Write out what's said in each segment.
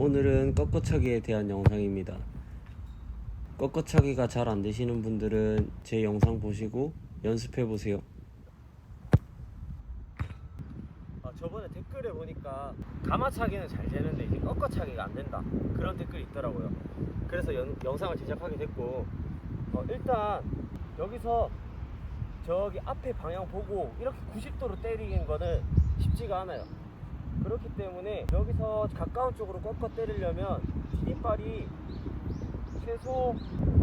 오늘은 꺾어차기에 대한 영상입니다. 꺾어차기가 잘 안 되시는 분들은 제 영상 보시고 연습해 보세요. 아, 저번에 댓글에 보니까 가마차기는 잘 되는데 이제 꺾어차기가 안 된다 그런 댓글이 있더라고요. 그래서 연- 영상을 제작하게 됐고 어, 일단 여기서 저기 앞에 방향 보고 이렇게 90도로 때리는 거는 쉽지가 않아요. 그렇기 때문에 여기서 가까운 쪽으로 꺾어 때리려면 디딤발이 최소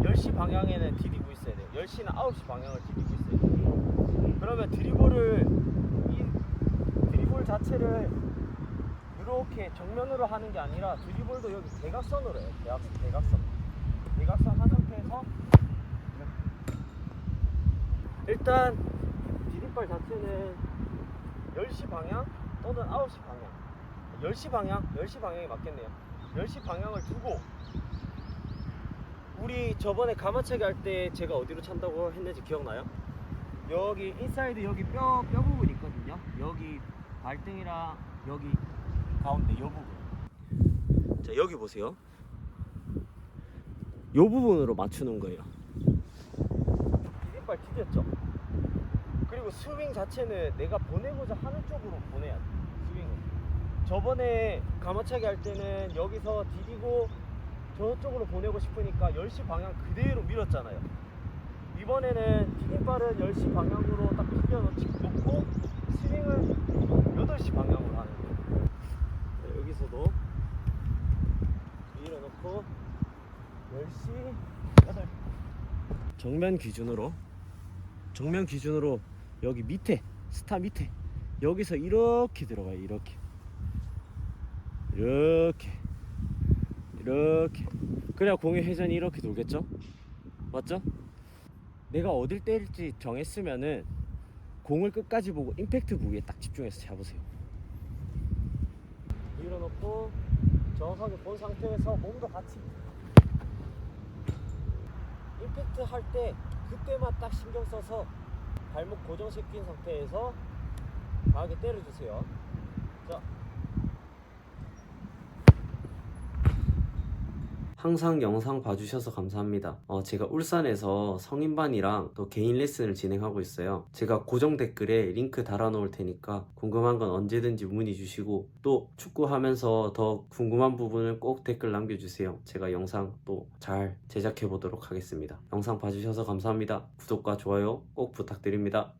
10시 방향에는 디디고 있어야 돼요. 10시나 9시 방향을 디디고 있어야 돼요. 그러면 드리블을 이 드리블 자체를 이렇게 정면으로 하는 게 아니라 드리블도 여기 대각선으로 해요. 대각선, 대각선. 대각선 한 상태에서 일단 디딤발 자체는 10시 방향 또는 9시 방향 10시 방향? 10시 방향이 맞겠네요 10시 방향을 두고 우리 저번에 가마차기 할 때 제가 어디로 찬다고 했는지 기억나요? 여기 인사이드 여기 뼈, 뼈 부분 있거든요 여기 발등이랑 여기 가운데 요 부분 자 여기 보세요 요 부분으로 맞추는 거예요 디딤발 디뎠죠? 그리고 스윙 자체는 내가 보내고자 하는 쪽으로 보내야 돼. 스윙을. 저번에 가마차기 할 때는 여기서 디디고 저쪽으로 보내고 싶으니까 10시 방향 그대로 밀었잖아요. 이번에는 디딤발은 10시 방향으로 딱 디뎌 놓고 스윙을 8시 방향으로 하는 거예요. 자, 여기서도 밀어놓고 10시 8시 정면 기준으로 정면 기준으로 여기 밑에 스타 밑에. 여기서 이렇게 들어가요 이렇게. 이렇게. 이렇게. 그래야 공의 회전이 이렇게 돌겠죠? 맞죠? 내가 어딜 때릴지 정했으면은 공을 끝까지 보고 임팩트 부위에 딱 집중해서 잡으세요. 밀어놓고 정확하게 본 상태에서 몸도 같이 임팩트 할 때 그때만 딱 신경 써서 발목 고정시킨 상태에서 강하게 때려주세요. 자. 항상 영상 봐주셔서 감사합니다. 어, 제가 울산에서 성인반이랑 또 개인 레슨을 진행하고 있어요. 제가 고정 댓글에 링크 달아놓을 테니까 궁금한 건 언제든지 문의 주시고 또 축구하면서 더 궁금한 부분을 꼭 댓글 남겨주세요. 제가 영상 또 잘 제작해 보도록 하겠습니다. 영상 봐주셔서 감사합니다. 구독과 좋아요 꼭 부탁드립니다.